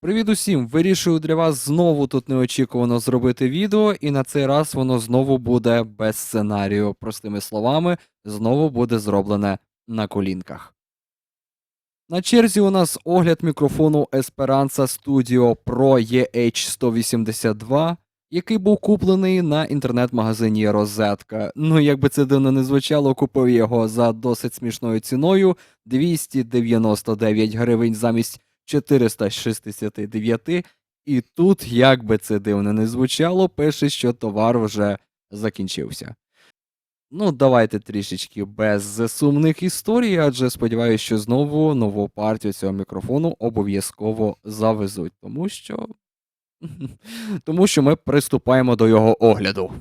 Привіт усім! Вирішую для вас знову тут неочікувано зробити відео, і на цей раз воно знову буде без сценарію. Простими словами, знову буде зроблене на колінках. На черзі у нас огляд мікрофону Esperanza Studio Pro EH182, який був куплений на інтернет-магазині Розетка. Ну, як би це дивно не звучало, купив його за досить смішною ціною 299 гривень замість 469, і тут, як би це дивно не звучало, пише, що товар вже закінчився. Ну, давайте трішечки без сумних історій, адже сподіваюся, що знову нову партію цього мікрофону обов'язково завезуть, тому що. тому що ми приступаємо до його огляду.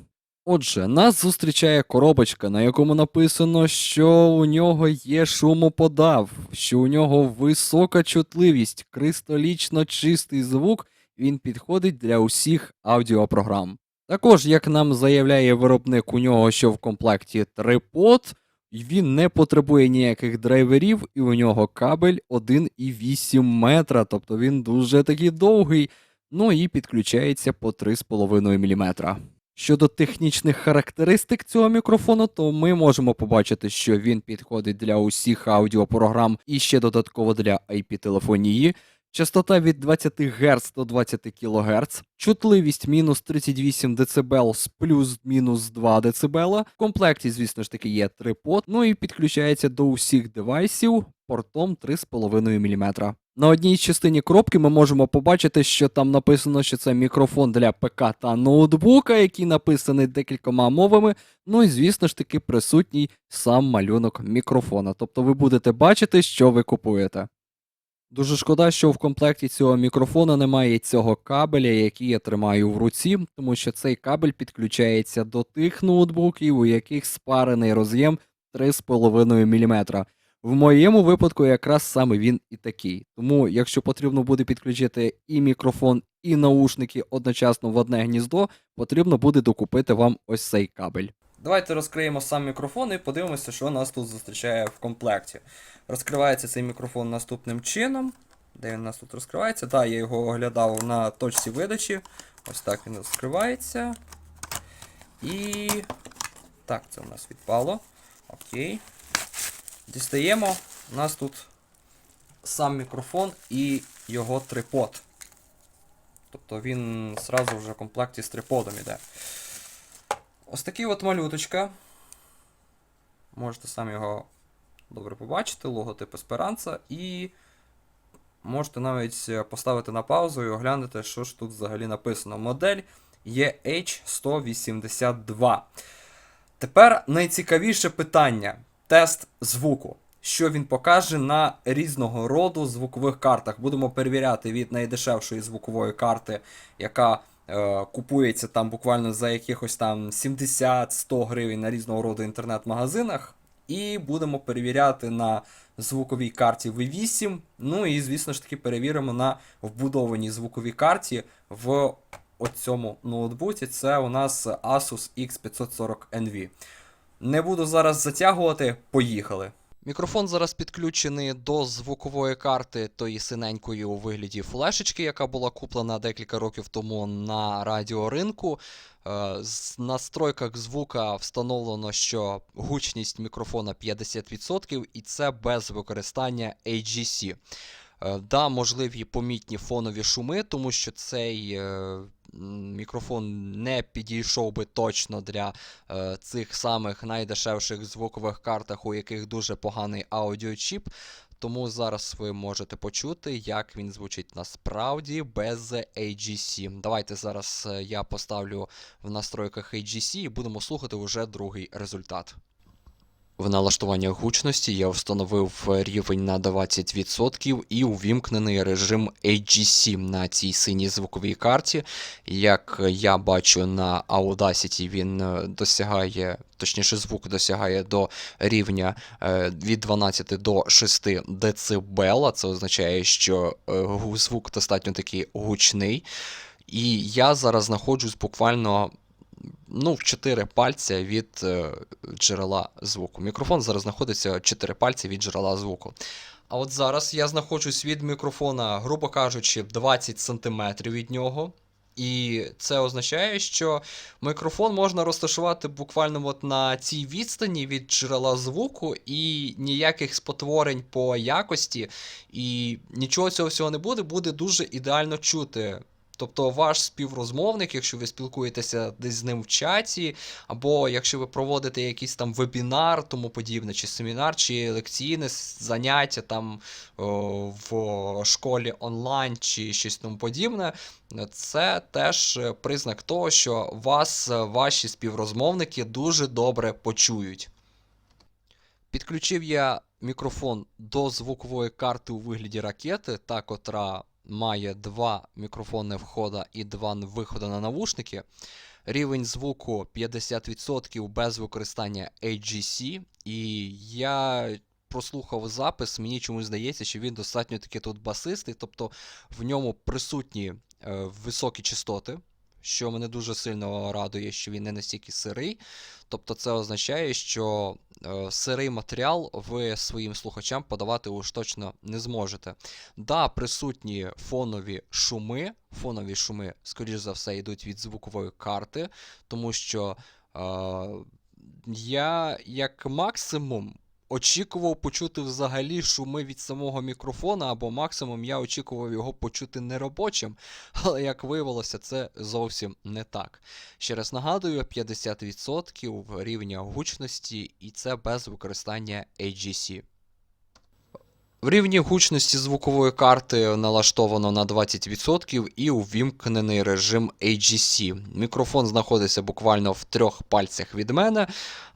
Отже, нас зустрічає коробочка, на якому написано, що у нього є шумоподав, що у нього висока чутливість, кристалічно чистий звук, він підходить для усіх аудіопрограм. Також, як нам заявляє виробник, у нього що в комплекті трипод, він не потребує ніяких драйверів, і у нього кабель 1,8 метра, тобто він дуже такий довгий, ну і підключається по 3,5 мм. Щодо технічних характеристик цього мікрофону, то ми можемо побачити, що він підходить для усіх аудіопрограм і ще додатково для IP-телефонії. Частота від 20 Гц до 20 кГц, чутливість мінус 38 дБ з плюс-мінус 2 дБ. В комплекті, звісно ж таки, є трипод, ну і підключається до усіх девайсів портом 3,5 мм. На одній частині коробки ми можемо побачити, що там написано, що це мікрофон для ПК та ноутбука, який написаний декількома мовами. Ну і звісно ж таки присутній сам малюнок мікрофона. Тобто ви будете бачити, що ви купуєте. Дуже шкода, що в комплекті цього мікрофона немає цього кабеля, який я тримаю в руці, тому що цей кабель підключається до тих ноутбуків, у яких спарений роз'єм 3,5 мм. В моєму випадку якраз саме він і такий. Тому, якщо потрібно буде підключити і мікрофон, і наушники одночасно в одне гніздо, потрібно буде докупити вам ось цей кабель. Давайте розкриємо сам мікрофон і подивимося, що нас тут зустрічає в комплекті. Розкривається цей мікрофон наступним чином. Де він у нас тут розкривається? Так, я його оглядав на точці видачі. Ось так він розкривається. І. Так, це у нас відпало. Окей. Дістаємо. У нас тут сам мікрофон і його трипод. Тобто він зразу вже в комплекті з триподом іде. Ось такий от малюточка. Можете самі його добре побачити, логотип Esperanza. І можете навіть поставити на паузу і оглянути, що ж тут взагалі написано. Модель EH182. Тепер найцікавіше питання: тест звуку. Що він покаже на різного роду звукових картах. Будемо перевіряти від найдешевшої звукової карти, яка е, купується там буквально за якихось там 70-100 гривень на різного роду інтернет-магазинах. І будемо перевіряти на звуковій карті V8. Ну і, звісно ж таки, перевіримо на вбудованій звуковій карті в оцьому ноутбуці. Це у нас Asus X540NV. Не буду зараз затягувати, поїхали. Мікрофон зараз підключений до звукової карти тої синенької у вигляді флешечки, яка була куплена декілька років тому на радіоринку. Е, З настройках звука встановлено, що гучність мікрофона 50%, і це без використання AGC. Е, Да, можливі помітні фонові шуми, тому що цей е, мікрофон не підійшов би точно для е, цих самих найдешевших звукових картах, у яких дуже поганий аудіочіп. Тому зараз ви можете почути, як він звучить насправді без AGC. Давайте зараз е, я поставлю в настройках AGC і будемо слухати вже другий результат. В налаштуваннях гучності я встановив рівень на 20% і увімкнений режим AGC на цій синій звуковій карті. Як я бачу на Audacity, він е, досягає, точніше, звук досягає до рівня е, від 12 до 6 дБ. Це означає, що е, звук достатньо такий гучний. І я зараз знаходжусь буквально ну, в 4 пальця від е, джерела звуку. Мікрофон зараз знаходиться 4 пальці від джерела звуку. А от зараз я знаходжусь від мікрофона, грубо кажучи, 20 см від нього. І це означає, що мікрофон можна розташувати буквально от на цій відстані від джерела звуку, і ніяких спотворень по якості, і нічого цього всього не буде, буде дуже ідеально чути. Тобто ваш співрозмовник, якщо ви спілкуєтеся десь з ним в чаті, або якщо ви проводите якийсь там вебінар, тому подібне, чи семінар, чи лекційне заняття там в школі онлайн, чи щось тому подібне, це теж признак того, що вас ваші співрозмовники дуже добре почують. Підключив я мікрофон до звукової карти у вигляді ракети, та котра має два мікрофонні входа і два виходи на навушники. Рівень звуку 50% без використання AGC. І я прослухав запис, мені чомусь здається, що він достатньо таки тут басистий, тобто в ньому присутні е, високі частоти, що мене дуже сильно радує, що він не настільки сирий. Тобто це означає, що е, сирий матеріал ви своїм слухачам подавати уж точно не зможете. Да, присутні фонові шуми. Фонові шуми, скоріш за все, йдуть від звукової карти, тому що е, я як максимум очікував почути взагалі шуми від самого мікрофона, або максимум я очікував його почути неробочим. Але як виявилося, це зовсім не так. Ще раз нагадую, 50% рівня гучності, і це без використання AGC. В рівні гучності звукової карти налаштовано на 20% і увімкнений режим AGC. Мікрофон знаходиться буквально в трьох пальцях від мене.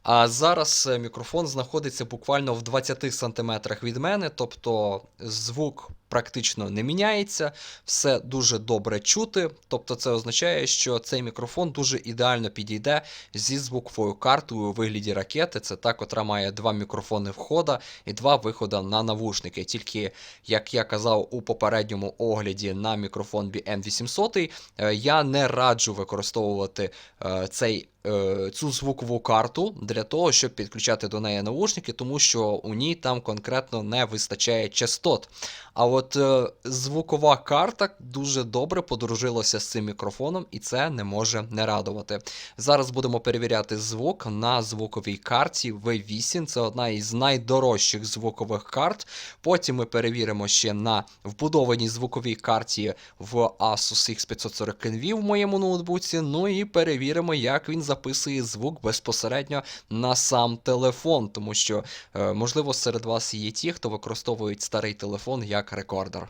А зараз е, мікрофон знаходиться буквально в 20 см від мене, тобто звук практично не міняється, все дуже добре чути. Тобто це означає, що цей мікрофон дуже ідеально підійде зі звуковою картою у вигляді ракети. Це та, котра має два мікрофони входа і два виходи на навушники. Тільки, як я казав у попередньому огляді на мікрофон BM800, е, я не раджу використовувати е, цей. Е, Цю звукову карту для того, щоб підключати до неї наушники, тому що у ній там конкретно не вистачає частот. А от е, звукова карта дуже добре подружилася з цим мікрофоном, і це не може не радувати. Зараз будемо перевіряти звук на звуковій карті V8. Це одна із найдорожчих звукових карт. Потім ми перевіримо ще на вбудованій звуковій карті в Asus X540 NV в моєму ноутбуці. Ну і перевіримо, як він записує звук безпосередньо на сам телефон, тому що, е, можливо, серед вас є ті, хто використовують старий телефон як рекордер.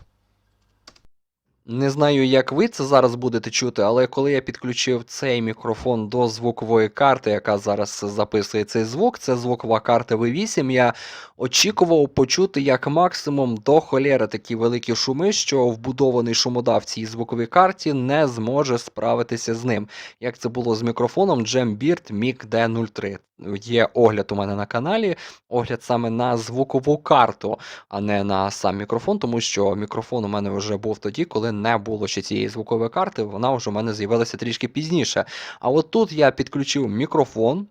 Не знаю, як ви це зараз будете чути, але коли я підключив цей мікрофон до звукової карти, яка зараз записує цей звук, це звукова карта V8, я очікував почути як максимум до холєри такі великі шуми, що вбудований шумодав цій звуковій карті не зможе справитися з ним. Як це було з мікрофоном Jambeard Mic D03. Є огляд у мене на каналі, огляд саме на звукову карту, а не на сам мікрофон, тому що мікрофон у мене вже був тоді, коли не було ще цієї звукової карти, вона вже у мене з'явилася трішки пізніше. А от тут я підключив мікрофон.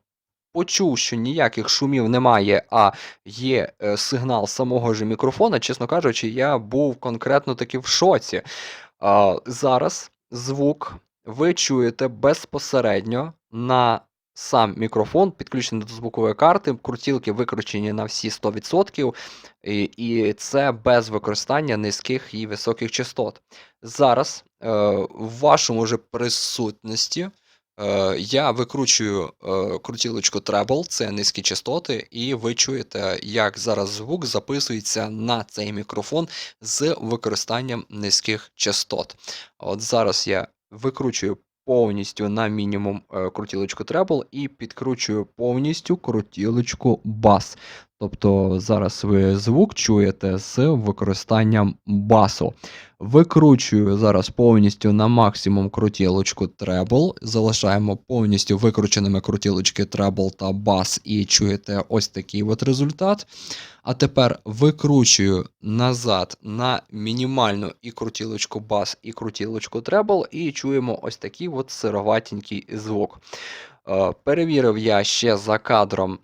Почув, що ніяких шумів немає, а є е, сигнал самого ж мікрофона. Чесно кажучи, я був конкретно таки в шоці. А, зараз звук ви чуєте безпосередньо на сам мікрофон, підключений до звукової карти, крутілки викручені на всі 100%, і, і це без використання низьких і високих частот. Зараз е, в вашому же присутності е, я викручую е, крутілочку Treble, це низькі частоти, і ви чуєте, як зараз звук записується на цей мікрофон з використанням низьких частот. От зараз я викручую повністю на мінімум е, крутілочку Treble і підкручую повністю крутілочку Bass. Тобто зараз ви звук чуєте з використанням басу. Викручую зараз повністю на максимум крутілочку Treble. Залишаємо повністю викрученими крутілочки Treble та бас і чуєте ось такий от результат. А тепер викручую назад на мінімальну і крутілочку бас, і крутілочку Treble, і чуємо ось такий от сироватенький звук. Е, Перевірив я ще за кадром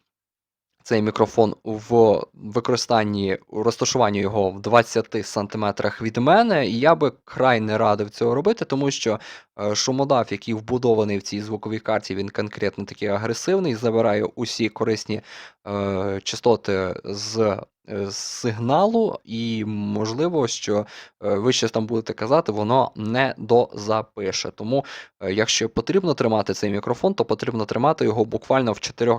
цей мікрофон в використанні у розташуванні його в 20 сантиметрах від мене, і я би край не радив цього робити, тому що е, шумодав, який вбудований в цій звуковій карті, він конкретно такий агресивний, забирає усі корисні е, частоти з е, сигналу, і можливо, що е, ви щось там будете казати, воно не дозапише. Тому, якщо потрібно тримати цей мікрофон, то потрібно тримати його буквально в 4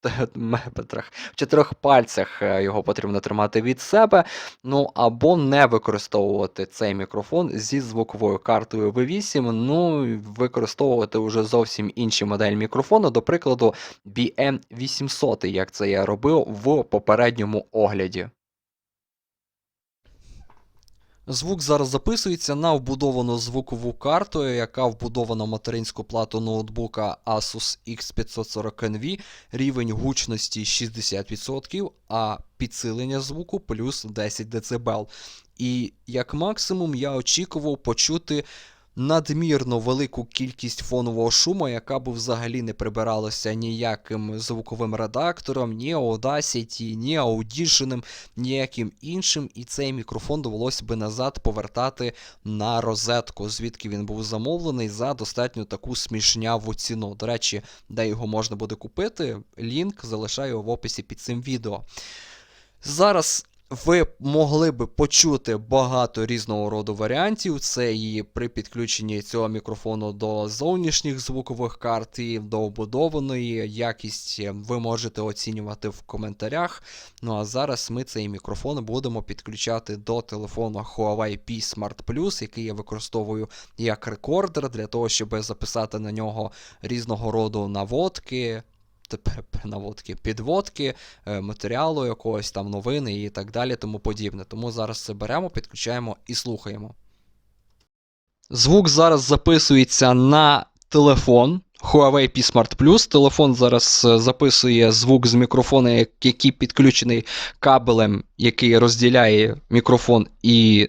сантиметрах, в чотирьох пальцях е, його потрібно тримати від себе. Ну або не використовувати цей мікрофон зі звуковою картою V8, ну використовувати вже зовсім інші модель мікрофону, до прикладу, BM800, як це я робив в попередньому огляді. Звук зараз записується на вбудовану звукову карту, яка вбудована в материнську плату ноутбука Asus X540NV, рівень гучності 60%, а підсилення звуку плюс 10 дБ. І як максимум я очікував почути надмірно велику кількість фонового шуму, яка б взагалі не прибиралася ніяким звуковим редактором, ні Audacity, ні Audition, ніяким іншим, і цей мікрофон довелося би назад повертати на розетку, звідки він був замовлений за достатньо таку смішняву ціну. До речі, де його можна буде купити, лінк залишаю в описі під цим відео. Зараз ви могли би почути багато різного роду варіантів. Це і при підключенні цього мікрофону до зовнішніх звукових карт, і до вбудованої якість ви можете оцінювати в коментарях. Ну а зараз ми цей мікрофон будемо підключати до телефону Huawei P Smart Plus, який я використовую як рекордер для того, щоб записати на нього різного роду наводки. Наводки, підводки, е, матеріалу якогось там новини і так далі, тому подібне. Тому зараз це беремо, підключаємо і слухаємо. Звук зараз записується на телефон Huawei P Smart Plus. Телефон зараз е, записує звук з мікрофона, який підключений кабелем, який розділяє мікрофон і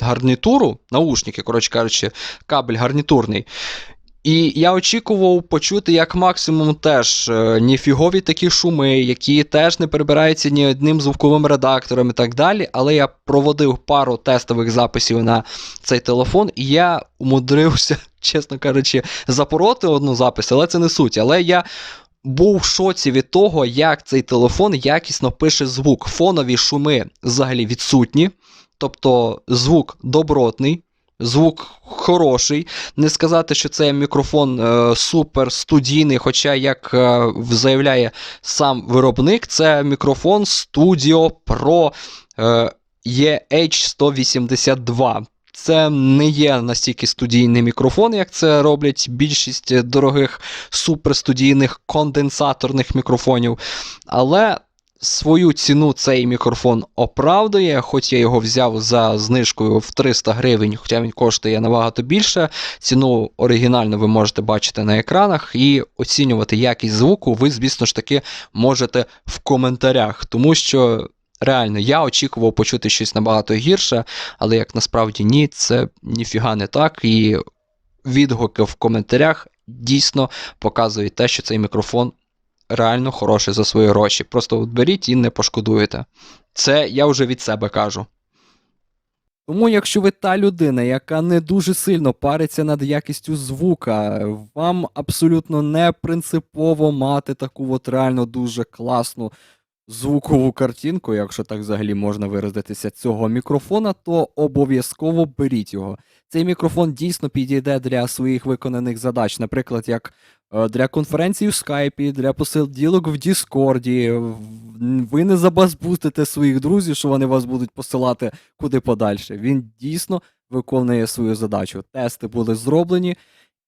гарнітуру, наушники, коротше кажучи, кабель гарнітурний. І я очікував почути як максимум теж е, ніфігові такі шуми, які теж не перебираються ні одним звуковим редактором і так далі. Але я проводив пару тестових записів на цей телефон, і я умудрився, чесно кажучи, запороти одну запис, але це не суть. Але я був в шоці від того, як цей телефон якісно пише звук. Фонові шуми взагалі відсутні, тобто звук добротний. Звук хороший. Не сказати, що цей мікрофон е, супер студійний, хоча, як е, заявляє сам виробник, це мікрофон Studio Pro е, EH182. Це не є настільки студійний мікрофон, як це роблять більшість дорогих суперстудійних конденсаторних мікрофонів. Але свою ціну цей мікрофон оправдує, хоч я його взяв за знижкою в 300 гривень, хоча він коштує набагато більше. Ціну оригінально ви можете бачити на екранах, і оцінювати якість звуку ви, звісно ж таки, можете в коментарях, тому що. Реально, я очікував почути щось набагато гірше, але як насправді ні, це ніфіга не так. І відгуки в коментарях дійсно показують те, що цей мікрофон реально хороше за свої гроші. Просто беріть і не пошкодуєте. Це я вже від себе кажу. Тому, якщо ви та людина, яка не дуже сильно париться над якістю звука, вам абсолютно не принципово мати таку от реально дуже класну звукову картинку, якщо так взагалі можна виразитися цього мікрофона, то обов'язково беріть його. Цей мікрофон дійсно підійде для своїх виконаних задач, наприклад, як е, для конференцій в скайпі, для посилділок в Діскорді. Ви не забазбустите своїх друзів, що вони вас будуть посилати куди подальше. Він дійсно виконує свою задачу. Тести були зроблені.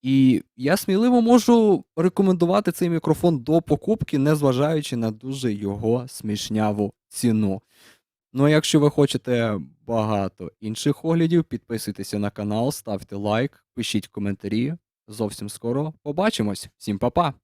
І я сміливо можу рекомендувати цей мікрофон до покупки, незважаючи на дуже його смішняву ціну. Ну а якщо ви хочете багато інших оглядів, підписуйтеся на канал, ставте лайк, пишіть коментарі. Зовсім скоро побачимось. Всім па-па!